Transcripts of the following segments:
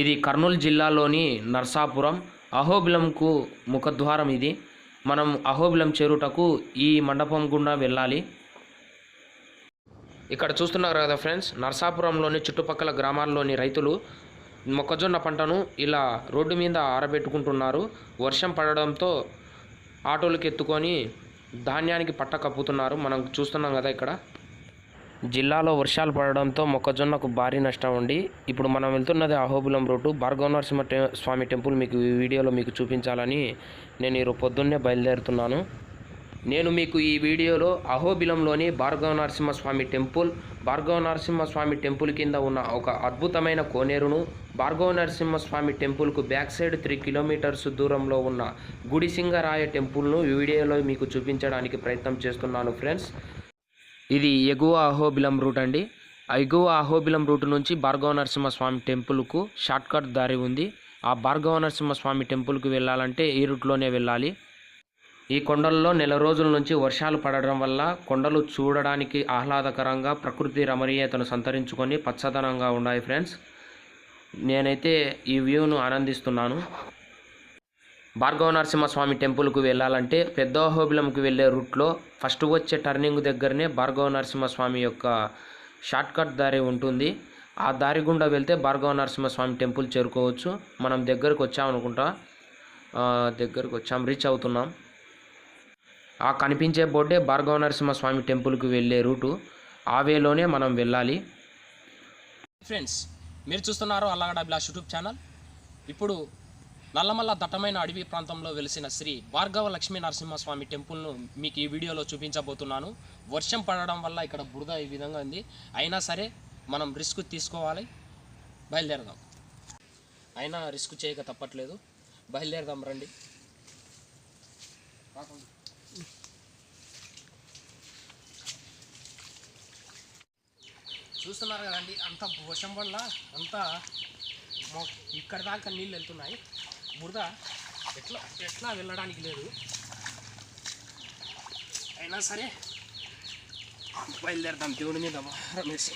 ఇది కర్నూలు జిల్లాలోని నర్సాపురం అహోబిలంకు ముఖద్వారం ఇది. మనం అహోబిలం చేరుటకు ఈ మండపం గుండా వెళ్ళాలి. ఇక్కడ చూస్తున్నారు కదా ఫ్రెండ్స్ నర్సాపురంలోని చుట్టుపక్కల గ్రామాల్లోని రైతులు మొక్కజొన్న పంటను ఇలా రోడ్డు మీద ఆరబెట్టుకుంటున్నారు. వర్షం పడడంతో ఆటోలకు ఎత్తుకొని ధాన్యానికి పట్ట కప్పుతున్నారు. మనం చూస్తున్నాం కదా ఇక్కడ. జిల్లాలో వర్షాలు పడడంతో మొక్కజొన్నకు భారీ నష్టం ఉండి ఇప్పుడు మనం వెళ్తున్నది అహోబిలం రోడ్డు భార్గవ నరసింహ టె స్వామి టెంపుల్ మీకు ఈ వీడియోలో మీకు చూపించాలని నేను ఈరోజు పొద్దున్నే బయలుదేరుతున్నాను. నేను మీకు ఈ వీడియోలో అహోబిలంలోని భార్గవ నరసింహస్వామి టెంపుల్ భార్గవ నరసింహస్వామి టెంపుల్ కింద ఉన్న ఒక అద్భుతమైన కోనేరును భార్గవ నరసింహస్వామి టెంపుల్కు బ్యాక్ సైడ్ త్రీ కిలోమీటర్స్ దూరంలో ఉన్న గుడిసింగరాయ టెంపుల్ను ఈ వీడియోలో మీకు చూపించడానికి ప్రయత్నం చేస్తున్నాను ఫ్రెండ్స్. ఇది ఎగువ అహోబిలం రూట్ అండి. ఎగువ అహోబిలం రూట్ నుంచి భార్గవ నరసింహస్వామి టెంపుల్కు షార్ట్కట్ దారి ఉంది. ఆ భార్గవ నరసింహస్వామి టెంపుల్కి వెళ్ళాలంటే ఈ రూట్లోనే వెళ్ళాలి. ఈ కొండల్లో నెల రోజుల నుంచి వర్షాలు పడడం వల్ల కొండలు చూడడానికి ఆహ్లాదకరంగా ప్రకృతి రమణీయతను సంతరించుకొని పచ్చదనంగా ఉన్నాయి ఫ్రెండ్స్. నేనైతే ఈ వ్యూను ఆనందిస్తున్నాను. భార్గవ నరసింహస్వామి టెంపుల్కు వెళ్ళాలంటే పెద్దహోబిలంకి వెళ్ళే రూట్లో ఫస్ట్ వచ్చే టర్నింగ్ దగ్గరనే భార్గవ నరసింహ స్వామి యొక్క షార్ట్కట్ దారి ఉంటుంది. ఆ దారి గుండా వెళ్తే భార్గవ నరసింహస్వామి టెంపుల్ చేరుకోవచ్చు. మనం దగ్గరకు వచ్చామనుకుంటా దగ్గరకు వచ్చాం రీచ్ అవుతున్నాం. ఆ కనిపించే బోర్డే భార్గవ నరసింహస్వామి టెంపుల్కి వెళ్ళే రూటు. ఆ వేలోనే మనం వెళ్ళాలి. ఫ్రెండ్స్ మీరు చూస్తున్నారు అల్లగడ అభిలాష్ యూట్యూబ్ ఛానల్. ఇప్పుడు నల్లమల్ల దట్టమైన అడవి ప్రాంతంలో వెలిసిన శ్రీ భార్గవ లక్ష్మీ నరసింహస్వామి టెంపుల్ను మీకు ఈ వీడియోలో చూపించబోతున్నాను. వర్షం పడడం వల్ల ఇక్కడ బురద ఈ విధంగా ఉంది. అయినా సరే మనం రిస్క్ తీసుకోవాలి. బయలుదేరదాం. అయినా రిస్క్ చేయక తప్పట్లేదు. బయలుదేరదాం రండి. చూస్తున్నారు కదండి అంత వర్షం వల్ల అంతా ఇక్కడ దాకా నీళ్ళు వెళ్తున్నాయి. బురద ఎట్లా ఎట్లా వెళ్ళడానికి లేదు. అయినా సరే బయలుదేరదాం దేవుడి మీద రమేష్.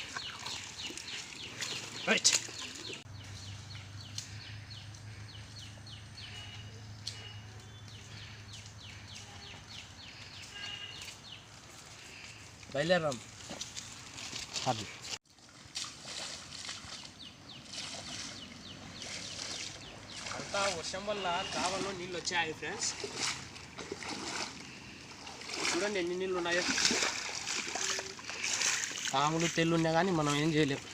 రైట్. బయలుదేరదాం. అది అంతా వర్షం వల్ల కావల్లో నీళ్ళు వచ్చాయి ఫ్రెండ్స్ చూడండి ఎన్ని నీళ్ళు ఉన్నాయో పాములు తెల్లు ఉన్నాయి కానీ మనం ఏం చేయలేము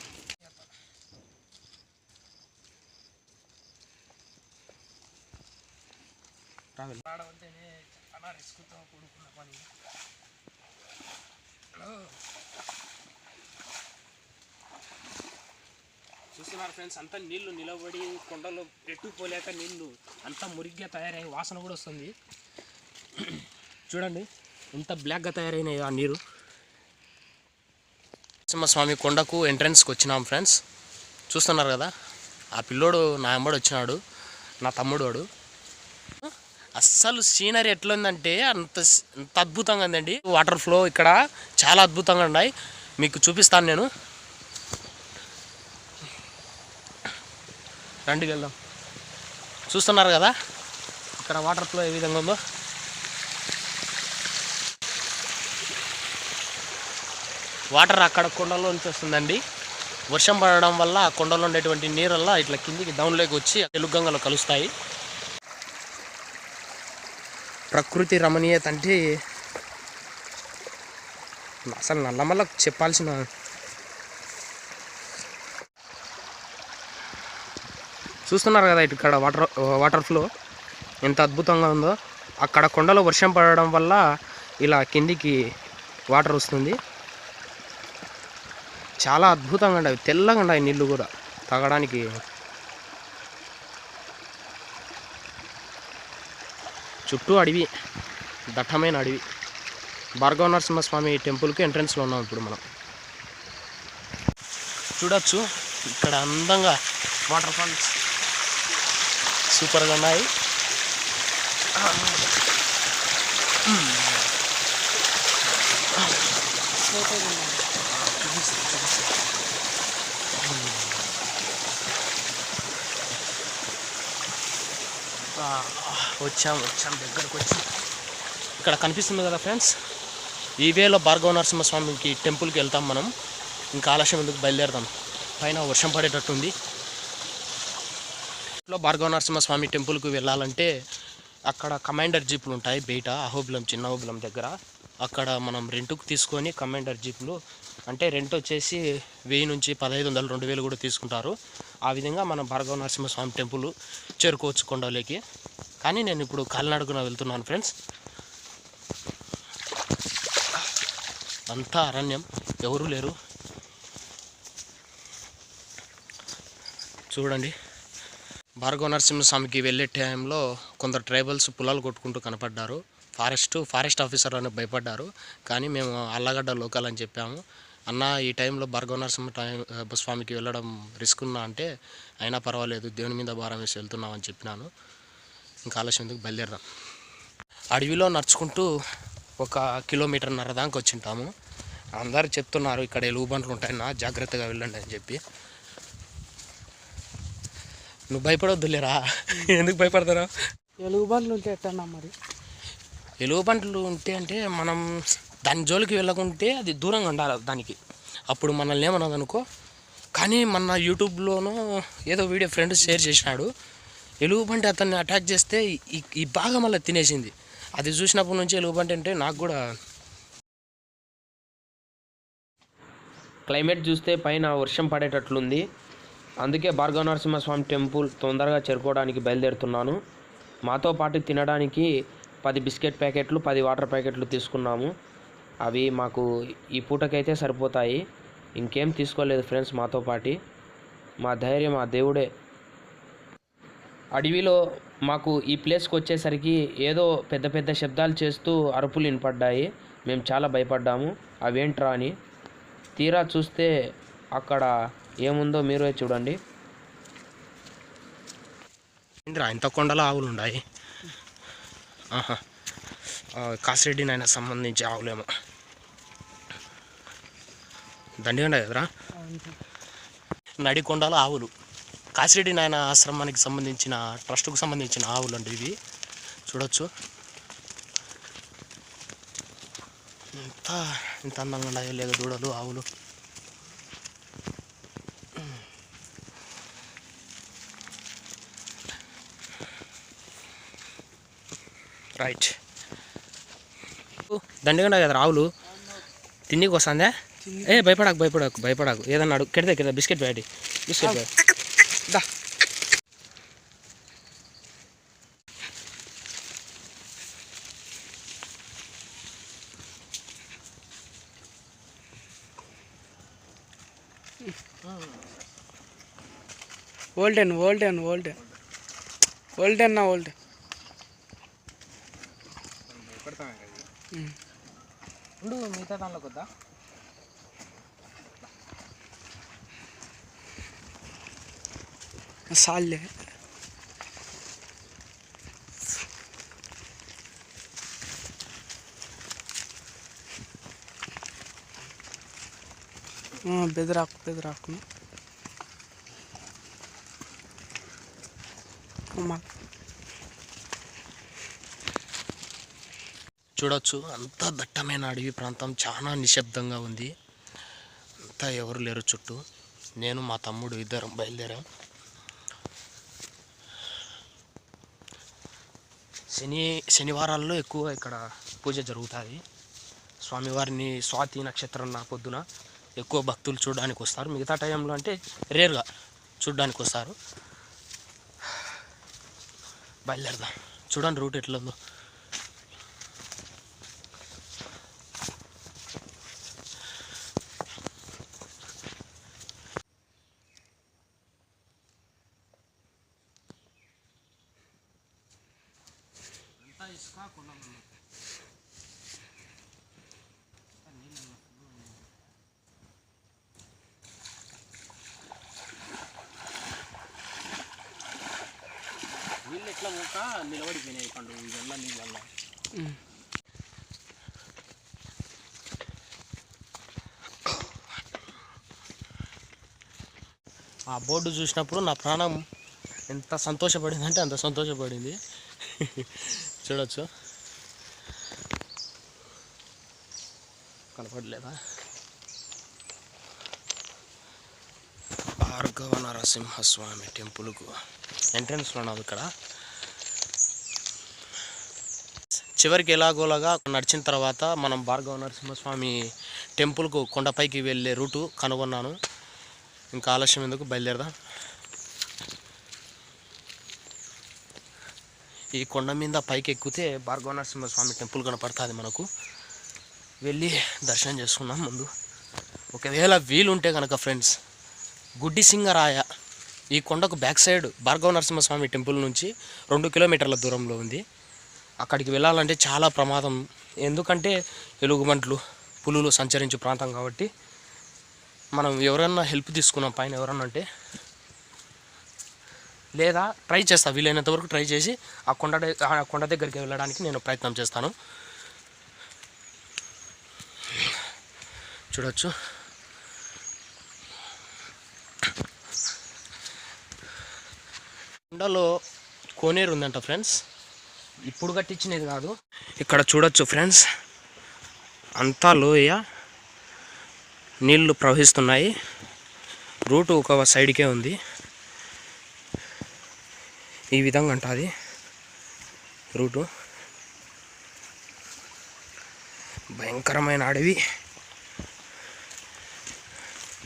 ట్రావెల్ ఆడవంటేనే చాలా రిస్క్తో కూడుకున్నాం పని హలో చూస్తున్నారు ఫ్రెండ్స్ అంతా నీళ్ళు నిలబడి కొండలో ఎటు పోలేక నీళ్ళు అంతా మురిగ్గా తయారై వాసన కూడా వస్తుంది. చూడండి ఎంత బ్లాక్గా తయారైనాయి ఆ నీరు. నరసింహస్వామి కొండకు ఎంట్రన్స్కి వచ్చినాం ఫ్రెండ్స్ చూస్తున్నారు కదా ఆ పిల్లోడు నా అమ్మడు వచ్చినాడు నా తమ్ముడు వాడు. అస్సలు సీనరీ ఎట్లుందంటే అంత అంత అద్భుతంగా ఉందండి. వాటర్ ఫ్లో ఇక్కడ చాలా అద్భుతంగా ఉన్నాయి. మీకు చూపిస్తాను నేను. రండికి వెళ్దాం చూస్తున్నారు కదా? ఇక్కడ వాటర్ ఫ్లో ఏ విధంగా ఉందో. వాటర్ అక్కడ కొండలో నుంచి వస్తుందండి. వర్షం పడడం వల్ల ఆ కొండలో ఉండేటువంటి నీరల్లా ఇట్లా కిందికి డౌన్లోకి వచ్చి తెలుగంగలో కలుస్తాయి. ప్రకృతి రమణీయత అంటే అసలు నల్లమల్ల చెప్పాల్సిన చూస్తున్నారు కదా ఇక్కడ వాటర్ వాటర్ ఫ్లో ఎంత అద్భుతంగా ఉందో. అక్కడ కొండలో వర్షం పడడం వల్ల ఇలా కిందికి వాటర్ వస్తుంది. చాలా అద్భుతంగా ఉండవు తెల్లగా ఉండవు నీళ్ళు కూడా తాగడానికి. చుట్టూ అడవి దట్టమైన అడవి. భార్గవ నరసింహస్వామి టెంపుల్కి ఎంట్రన్స్లో ఉన్నాం ఇప్పుడు మనం. చూడొచ్చు ఇక్కడ అందంగా వాటర్ ఫాల్స్. సూపర్గా ఉన్నాయి. వచ్చాం వచ్చాం దగ్గరకు వచ్చాం. ఇక్కడ కనిపిస్తుంది కదా ఫ్రెండ్స్ ఈ వేలో భార్గవ నరసింహస్వామికి టెంపుల్కి వెళ్తాం మనం. ఇంకా ఆలస్యం ఎందుకు బయలుదేరదాం. పైన వర్షం పడేటట్టుంది. లో భార్గవ నరసింహస్వామి టెంపుల్కి వెళ్ళాలంటే అక్కడ కమాండర్ జీపులు ఉంటాయి బయట అహోబిలం చిన్న అహోబిలం దగ్గర. అక్కడ మనం రెంట్కు తీసుకొని కమాండర్ జీపులు అంటే రెంట్ వచ్చేసి వెయ్యి నుంచి పదహైదు వందలు రెండు వేలు కూడా తీసుకుంటారు. ఆ విధంగా మనం భార్గవ నరసింహస్వామి టెంపుల్ చేరుకోవచ్చు కొండలోకి. కానీ నేను ఇప్పుడు కాలినడుగున వెళ్తున్నాను ఫ్రెండ్స్. అంతా అరణ్యం. ఎవరు లేరు. చూడండి. భార్గవ నరసింహస్వామికి వెళ్ళే టైంలో కొందరు ట్రైబల్స్ పొలాలు కొట్టుకుంటూ కనపడ్డారు. ఫారెస్ట్ ఫారెస్ట్ ఆఫీసర్ అని భయపడ్డారు. కానీ మేము అల్లగడ్డ లోకల్ అని చెప్పాము. అన్న ఈ టైంలో భార్గవ నరసింహ టైం స్వామికి వెళ్ళడం రిస్క్ ఉన్నా అంటే అయినా పర్వాలేదు దేవుని మీద భారం వేసి వెళ్తున్నాం అని చెప్పినాను. ఇంకా ఆలస్యం ఎందుకు? బయలుదేరదాం. అడవిలో నడుచుకుంటూ ఒక కిలోమీటర్న్నర దాకా వచ్చింటాము. అందరు చెప్తున్నారు ఇక్కడ ఎలుగుబంట్లు నా జాగ్రత్తగా వెళ్ళండి అని చెప్పి. నువ్వు భయపడొద్దులేరా? ఎందుకు భయపడతారా? ఎలుగుబంట్లు ఉంటే ఎట్టన్నా మరి? ఎలుగుబంట్లు ఉంటే అంటే మనం దాని జోలికి వెళ్ళకుంటే అది దూరంగా ఉండాలి దానికి. అప్పుడు మనల్ని ఏమన్నది అనుకో. కానీ మన యూట్యూబ్లోనూ ఏదో వీడియో ఫ్రెండ్ షేర్ చేసినాడు. ఎలుగుబంటి అతన్ని అటాక్ చేస్తే ఈ ఈ బాగా మళ్ళీ తినేసింది. అది చూసినప్పటి నుంచి ఎలుగుబంటి అంటే నాకు కూడా క్లైమేట్ చూస్తే పైన వర్షం పడేటట్లుంది. అందుకే భార్గవ నరసింహస్వామి టెంపుల్ తొందరగా చేరుకోవడానికి బయలుదేరుతున్నాను. మాతో పాటు తినడానికి పది బిస్కెట్ ప్యాకెట్లు పది వాటర్ ప్యాకెట్లు తీసుకున్నాము. అవి మాకు ఈ పూటకైతే సరిపోతాయి. ఇంకేం తీసుకోలేదు ఫ్రెండ్స్ మాతో పాటి. మా ధైర్యం ఆ దేవుడే. అడవిలో మాకు ఈ ప్లేస్కి వచ్చేసరికి ఏదో పెద్ద పెద్ద శబ్దాలు చేస్తూ అరుపులు వినపడ్డాయి. మేము చాలా భయపడ్డాము. అవేంట్రా అని. తీరా చూస్తే అక్కడ ఏముందో మీరే చూడండి. ఇంత కొండలో ఆవులు ఉన్నాయి ఆహా. కాసిరెడ్డి నాయన సంబంధించి ఆవులేమో. దండిగండ కదరా? నడికొండలో ఆవులు. కాసిరెడ్డి నాయన ఆశ్రమానికి సంబంధించిన ట్రస్ట్కు సంబంధించిన ఆవులు అండి ఇవి. చూడొచ్చు. ఇంత ఇంత అందంగా ఉన్నాయో లేదో దూడలు ఆవులు. రైట్ దండిగండ కదా ఆవులు తిండికి వస్తుందా? ఏ భయపడకు భయపడకు భయపడకు. ఏదన్నా అడుగు. కెడదే కెడదా బిస్కెట్ బ్యాటి బిస్కెట్ బ్యాట్ దా. ఓల్డెన్ ఓల్డెన్ ఓల్డెన్ ఓల్డెన్ నా ఓల్డెన్ ఉండు మిగతా దానిలోకి వద్దా సాల్లే బెదరాకు బెదరాకు అమ్మా చూడొచ్చు. అంత దట్టమైన అడవి ప్రాంతం చాలా నిశ్శబ్దంగా ఉంది. అంతా ఎవరు లేరు చుట్టూ. నేను మా తమ్ముడు ఇద్దరం బయలుదేరాం. శని శనివారాల్లో ఎక్కువ ఇక్కడ పూజ జరుగుతుంది. స్వామివారిని స్వాతి నక్షత్రం నా పొద్దున ఎక్కువ భక్తులు చూడడానికి వస్తారు. మిగతా టైంలో అంటే రేర్గా చూడడానికి వస్తారు. బయలుదేరదాం. చూడండి రూట్ ఎట్లా ఉందో నీళ్ళు ఎట్లా పోక నిలబడిపోయినాయి పండు ఇవల్ల నీళ్ళల్లో. ఆ బోర్డు చూసినప్పుడు నా ప్రాణం ఎంత సంతోషపడిందంటే అంత సంతోషపడింది. చూడొచ్చు. కనపడలేదా? భార్గవ నరసింహస్వామి టెంపుల్కు ఎంట్రన్స్లో ఉన్నది ఇక్కడ. చివరికి ఎలాగోలాగా నడిచిన తర్వాత మనం భార్గవ నరసింహస్వామి టెంపుల్కు కొండపైకి వెళ్ళే రూటు కనుగొన్నాను. ఇంకా ఆలస్యం ఎందుకు బయలుదేరదాం. ఈ కొండ మీద పైకి ఎక్కితే భార్గవ నరసింహస్వామి టెంపుల్ కనపడుతుంది మనకు. వెళ్ళి దర్శనం చేసుకున్నాం ముందు. ఒకవేళ వీలుంటే కనుక ఫ్రెండ్స్ గుడ్డి సింగరాయ ఈ కొండకు back side Bhargava Narasimhaswamy temple నుంచి రెండు కిలోమీటర్ల దూరంలో ఉంది. అక్కడికి వెళ్ళాలంటే చాలా ప్రమాదం. ఎందుకంటే ఎలుగుబంట్లు పులులు సంచరించే ప్రాంతం కాబట్టి మనం ఎవరన్నా హెల్ప్ తీసుకున్నాం పైన ఎవరన్నా అంటే లేదా ట్రై చేస్తాను వీలైనంత వరకు ట్రై చేసి ఆ కొండ ఆ కొండ దగ్గరికి వెళ్ళడానికి నేను ప్రయత్నం చేస్తాను. చూడొచ్చు. కొండలో కోనేరు ఉందంట ఫ్రెండ్స్. ఇప్పుడు కట్టించినది కాదు. ఇక్కడ చూడొచ్చు ఫ్రెండ్స్. అంతా లోయ నీళ్ళు ప్రవహిస్తున్నాయి. రూటు ఒక సైడ్కే ఉంది. ఈ విధంగా ఉంటుంది రూటు. భయంకరమైన అడవి.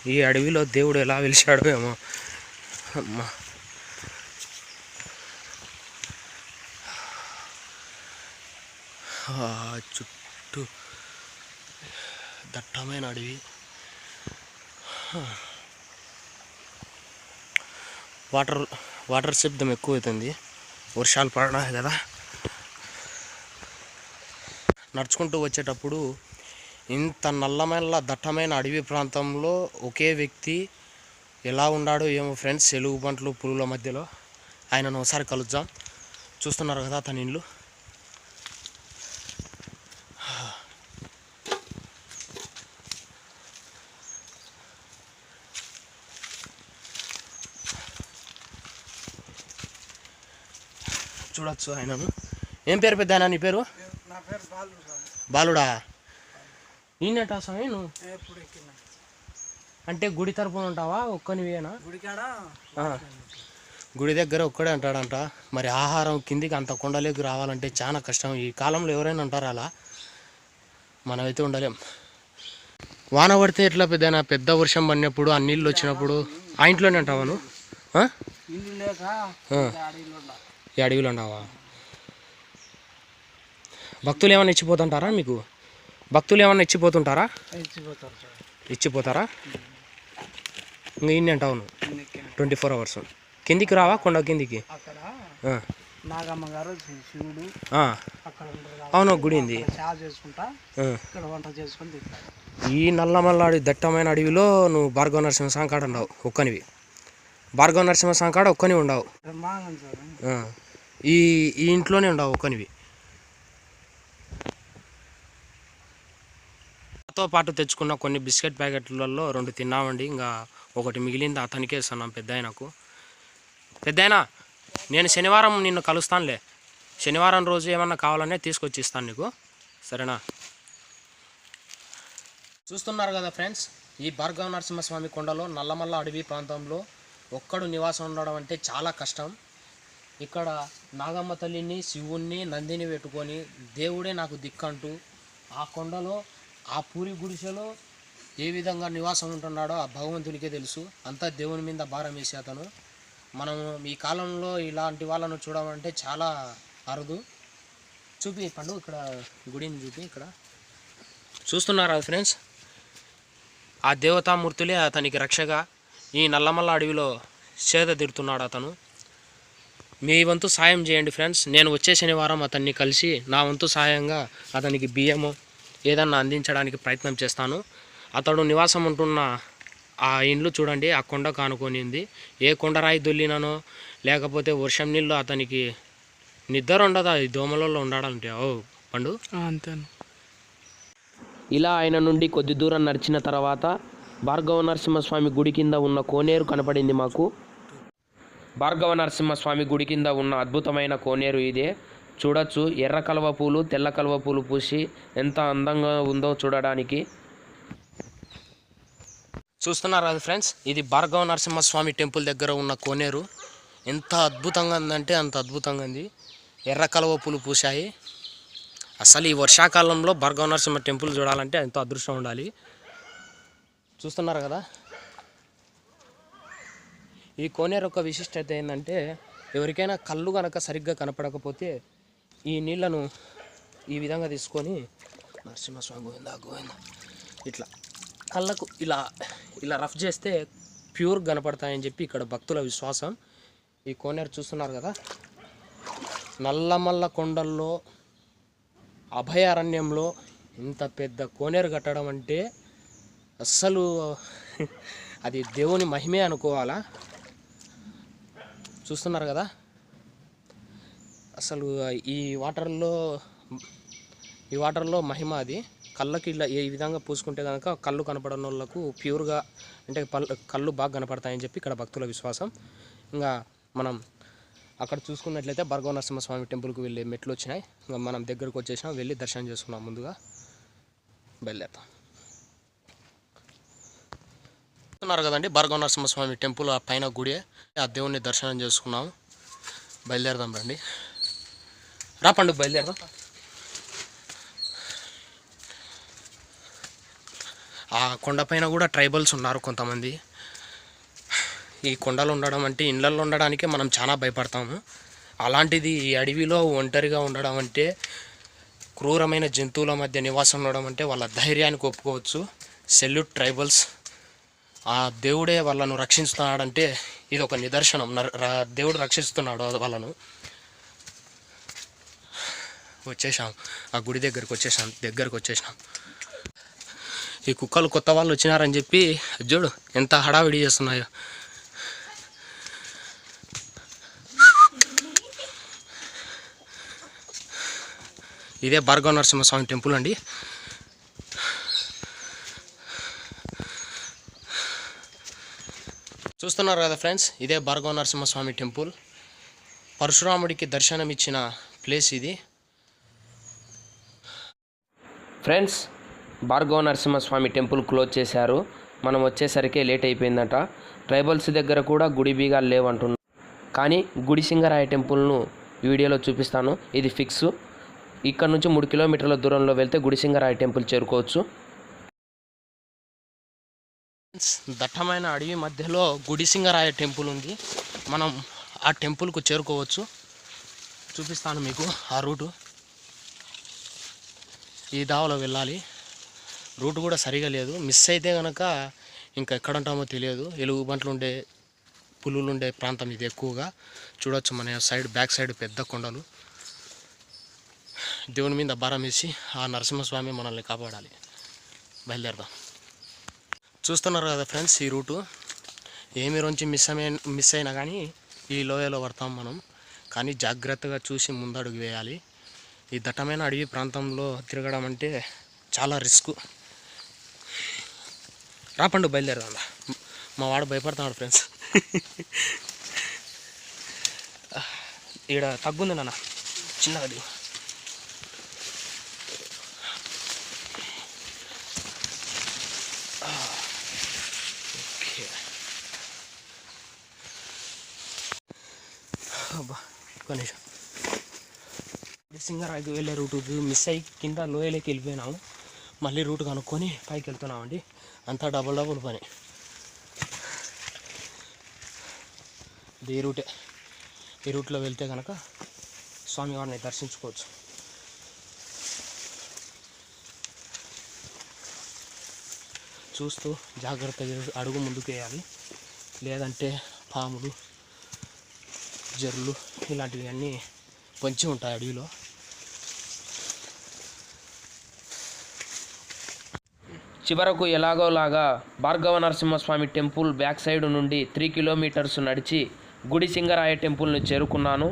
ఈ అడవిలో దేవుడు ఎలా వెలిశాడో ఏమో. అమ్మా. చుట్టూ దట్టమైన అడవి. వాటర్ వాటర్ శబ్దం ఎక్కువ అవుతుంది వర్షాలు పడడం కదా. నడుచుకుంటూ వచ్చేటప్పుడు ఇంత నల్లమైన దట్టమైన అడవి ప్రాంతంలో ఒకే వ్యక్తి ఎలా ఉన్నాడో ఏమో ఫ్రెండ్స్ ఎలుగుబంట్లు పురుగుల మధ్యలో. ఆయనను ఒకసారి కలుద్దాం. చూస్తున్నారు కదా తన ఇల్లు. చూడొచ్చు ఆయనను. ఏం పేరు పెద్ద నీ పేరు? బాలుడా నేనేటా స్వామి నువ్వు? అంటే గుడి తరపున ఉంటావా? ఒక్కనివేనా. గుడి దగ్గర ఒక్కడే అంటాడంట మరి ఆహారం కిందికి అంత కొండలోకి రావాలంటే చాలా కష్టం. ఈ కాలంలో ఎవరైనా ఉంటారా అలా? మనమైతే ఉండలేం. వాన పడితే ఎట్లా పెద్ద పెద్ద వర్షం పడినప్పుడు ఆ నీళ్ళు వచ్చినప్పుడు? ఆ ఇంట్లోనే ఉంటావా నువ్వు? ఈ అడవిలో ఉన్నావా? భక్తులు ఏమైనా ఇచ్చిపోతుంటారా మీకు? భక్తులు ఏమైనా ఇచ్చిపోతుంటారా? ఇచ్చిపోతారు? ఇంకా ఇన్ని అంటావు నువ్వు. Twenty four hours. కిందికి రావా కొండ కిందికి? నాగమ్మ గారు శివుడు అవును గుడి ఉంది. అక్కడ సేవ చేసుకుంటా ఆ. ఇక్కడ వంట చేసుకొని తింటారు ఈ నల్లమల్లాడి దట్టమైన అడవిలో నువ్వు భార్గవ నరసింహ సాంకాడ ఉండవు ఒక్కనివి. భార్గవ నరసింహ సాంకాడ ఒక్కని ఉండవు. ఈ ఈ ఇంట్లోనే ఉండవు కొనివి తో పాటు తెచ్చుకున్న కొన్ని బిస్కెట్ ప్యాకెట్లలో రెండు తిన్నామండి. ఇంకా ఒకటి మిగిలింది అతనికే ఇస్తున్నాం పెద్ద ఆయనకు పెద్ద నేను శనివారం నిన్ను కలుస్తానులే. శనివారం రోజు ఏమన్నా కావాలనే తీసుకొచ్చి ఇస్తాను నీకు. సరేనా? చూస్తున్నారు కదా ఫ్రెండ్స్ ఈ భార్గవ నరసింహస్వామి కొండలో నల్లమల్ల అడవి ప్రాంతంలో ఒక్కడు నివాసం ఉండడం అంటే చాలా కష్టం. ఇక్కడ నాగమ్మ తల్లిని శివుణ్ణి నందిని పెట్టుకొని దేవుడే నాకు దిక్కంటూ ఆ కొండలో ఆ పూరి గుడిసెలో ఏ విధంగా నివాసం ఉంటున్నాడో ఆ భగవంతునికే తెలుసు. అంతా దేవుని మీద భారం వేసి అతను. మనం ఈ కాలంలో ఇలాంటి వాళ్ళను చూడమంటే చాలా అరుదు. చూపి పండు ఇక్కడ గుడిని చూపి ఇక్కడ. చూస్తున్నారా ఫ్రెండ్స్? ఆ దేవతామూర్తులే అతనికి రక్షగా ఈ నల్లమల్ల అడవిలో సేద తీరుతున్నాడు అతను. మీ వంతు సాయం చేయండి ఫ్రెండ్స్. నేను వచ్చే శనివారం అతన్ని కలిసి నా వంతు సహాయంగా అతనికి బియ్యము ఏదన్నా అందించడానికి ప్రయత్నం చేస్తాను. అతడు నివాసం ఉంటున్న ఆ ఇండ్లు చూడండి ఆ కొండ కానుకొని ఉంది ఏ కొండరాయి దొల్లిననో లేకపోతే వర్షం నీళ్ళు అతనికి నిద్ర ఉండదు? ఈ దోమలలో ఉండాలంటే. ఓ పండు. అంతేను. ఇలా ఆయన నుండి కొద్ది దూరం నడిచిన తర్వాత భార్గవ నరసింహస్వామి గుడి కింద ఉన్న కోనేరు కనపడింది మాకు. భార్గవ నరసింహస్వామి గుడి కింద ఉన్న అద్భుతమైన కోనేరు ఇదే. చూడొచ్చు ఎర్ర కలువ పూలు తెల్ల కలువ పూలు పూసి ఎంత అందంగా ఉందో చూడడానికి. చూస్తున్నారు కదా ఫ్రెండ్స్ ఇది భార్గవ నరసింహస్వామి టెంపుల్ దగ్గర ఉన్న కోనేరు. ఎంత అద్భుతంగా ఉందంటే అంత అద్భుతంగా ఉంది. ఎర్ర కలువ పూలు పూసాయి అసలు ఈ వర్షాకాలంలో భార్గవ నరసింహ టెంపుల్ చూడాలంటే ఎంతో అదృష్టం ఉండాలి. చూస్తున్నారు కదా? ఈ కోనేరు యొక్క విశిష్టత ఏంటంటే ఎవరికైనా కళ్ళు కనుక సరిగ్గా కనపడకపోతే ఈ నీళ్ళను ఈ విధంగా తీసుకొని నరసింహస్వామి గోవిందా గోవింద ఇట్లా కళ్ళకు ఇలా ఇలా రఫ్ చేస్తే ప్యూర్ కనపడతాయని చెప్పి ఇక్కడ భక్తుల విశ్వాసం. ఈ కోనేరు చూస్తున్నారు కదా? నల్లమల్ల కొండల్లో అభయారణ్యంలో ఇంత పెద్ద కోనేరు కట్టడం అంటే అస్సలు అది దేవుని మహిమే అనుకోవాలా? చూస్తున్నారు కదా? అసలు ఈ వాటర్లో ఈ వాటర్లో మహిమ అది. కళ్ళకి ఇలా ఈ విధంగా పూసుకుంటే కనుక కళ్ళు కనపడని వాళ్ళకు ప్యూర్గా అంటే కళ్ళు బాగా కనపడతాయని చెప్పి ఇక్కడ భక్తుల విశ్వాసం. ఇంకా మనం అక్కడ చూసుకున్నట్లయితే భర్గవ నరసింహస్వామి టెంపుల్కి వెళ్ళే మెట్లు వచ్చినాయి. ఇంకా మనం దగ్గరకు వచ్చేసినాం వెళ్ళి దర్శనం చేసుకున్నాం ముందుగా. బయలుదేరుతాం. చూస్తున్నారు కదండి భర్గవ టెంపుల్ ఆ పైన గుడి. ఆ దేవుణ్ణి దర్శనం చేసుకున్నాం. బయలుదేరదాం రండి. రా పండుగ బయలుదేరదాం. ఆ కొండపైన కూడా ట్రైబల్స్ ఉన్నారు కొంతమంది. ఈ కొండలు ఉండడం అంటే ఇళ్ళల్లో ఉండడానికే మనం చాలా భయపడతాము. అలాంటిది ఈ అడవిలో ఒంటరిగా ఉండడం అంటే క్రూరమైన జంతువుల మధ్య నివాసం ఉండడం అంటే వాళ్ళ ధైర్యానికి ఒప్పుకోవచ్చు. సెల్యూట్ ట్రైబల్స్ ఆ దేవుడే వాళ్ళను రక్షిస్తున్నాడంటే ఇది ఒక నిదర్శనం దేవుడు రక్షిస్తున్నాడు వాళ్ళను. వచ్చేసాం ఆ గుడి దగ్గరికి వచ్చేసాం దగ్గరకు వచ్చేసాం ఈ కుక్కలు కొత్త వాళ్ళు వచ్చినారని చెప్పి చూడు ఎంత హడావిడి చేస్తున్నాయో. ఇదే భార్గవ నరసింహస్వామి టెంపుల్ అండి. చూస్తున్నారు కదా ఫ్రెండ్స్ ఇదే భార్గవ నరసింహస్వామి టెంపుల్. పరశురాముడికి దర్శనం ఇచ్చిన ప్లేస్ ఇది. Friends Bhargava Narasimhaswamy temple close చేశారు. మనం వచ్చేసరికి లేట్ అయిపోయిందట. ట్రైబల్స్ దగ్గర కూడా గుడి బీగాలు లేవంటున్నారు. కానీ గుడిసింగరాయ టెంపుల్ను వీడియోలో చూపిస్తాను. ఇది ఫిక్స్. ఇక్కడ నుంచి మూడు కిలోమీటర్ల దూరంలో వెళ్తే గుడిసింగరాయ టెంపుల్ చేరుకోవచ్చు. దట్టమైన అడవి మధ్యలో గుడిసింగరాయ టెంపుల్ ఉంది. మనం ఆ టెంపుల్కు చేరుకోవచ్చు. చూపిస్తాను మీకు ఆ రూటు. ఈ దావలో వెళ్ళాలి. రూట్ కూడా సరిగా లేదు. మిస్ అయితే కనుక ఇంకా ఎక్కడ ఉంటామో తెలియదు. ఎలుగు బంట్లు ఉండే పులులు ఉండే ప్రాంతం ఇది ఎక్కువగా. చూడొచ్చు మన సైడ్ బ్యాక్ సైడ్ పెద్ద కొండలు. దేవుని మీద భారం వేసి ఆ నరసింహస్వామి మనల్ని కాపాడాలి. బయలుదేరదాం. చూస్తున్నారు కదా ఫ్రెండ్స్ ఈ రూటు. ఏమి రోజు మిస్ అయి మిస్ అయినా కానీ ఈ లోయలో పడతాం మనం. కానీ జాగ్రత్తగా చూసి ముందడుగు వేయాలి. ఈ దట్టమైన అడవి ప్రాంతంలో తిరగడం అంటే చాలా రిస్క్. రాపండు బయలుదేరదా మా వాడు భయపడుతున్నాడు ఫ్రెండ్స్. ఈడ తగ్గుంది నాన్న. చిన్నగా ఒక్క నిమిషం. సింగరాకి వెళ్ళే రూట్ మిస్ అయ్యి కింద లోయలోకి వెళ్ళిపోయినాము. మళ్ళీ రూట్ కనుక్కొని పైకి వెళ్తున్నామండి. అంతా డబుల్ డబుల్ పని. ఇది ఈ రూటే. ఈ రూట్లో వెళ్తే కనుక స్వామివారిని దర్శించుకోవచ్చు. చూస్తూ జాగ్రత్తగా అడుగు ముందుకు వేయాలి. లేదంటే పాములు జర్లు ఇలాంటివి అన్నీ పొంచి ఉంటాయి అడవిలో. చివరకు ఎలాగోలాగా Bhargava Narasimhaswamy temple back side నుండి త్రీ కిలోమీటర్స్ నడిచి గుడి సింగరాయ టెంపుల్ని చేరుకున్నాను.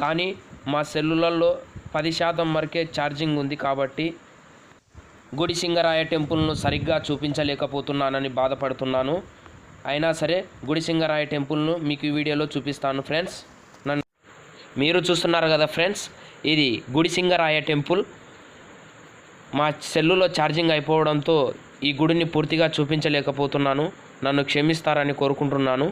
కానీ మా సెల్లులలో పది శాతం వరకే ఛార్జింగ్ ఉంది కాబట్టి గుడి సింగరాయ టెంపుల్ను సరిగ్గా చూపించలేకపోతున్నానని బాధపడుతున్నాను. అయినా సరే గుడి సింగరాయ టెంపుల్ను మీకు ఈ వీడియోలో చూపిస్తాను ఫ్రెండ్స్. మీరు చూస్తున్నారు కదా ఫ్రెండ్స్ ఇది గుడిసింగరాయ టెంపుల్. మా సెల్లులో ఛార్జింగ్ అయిపోవడంతో ఈ గుడిని పూర్తిగా చూపించలేకపోతున్నాను. నన్ను క్షమిస్తారని కోరుకుంటున్నాను.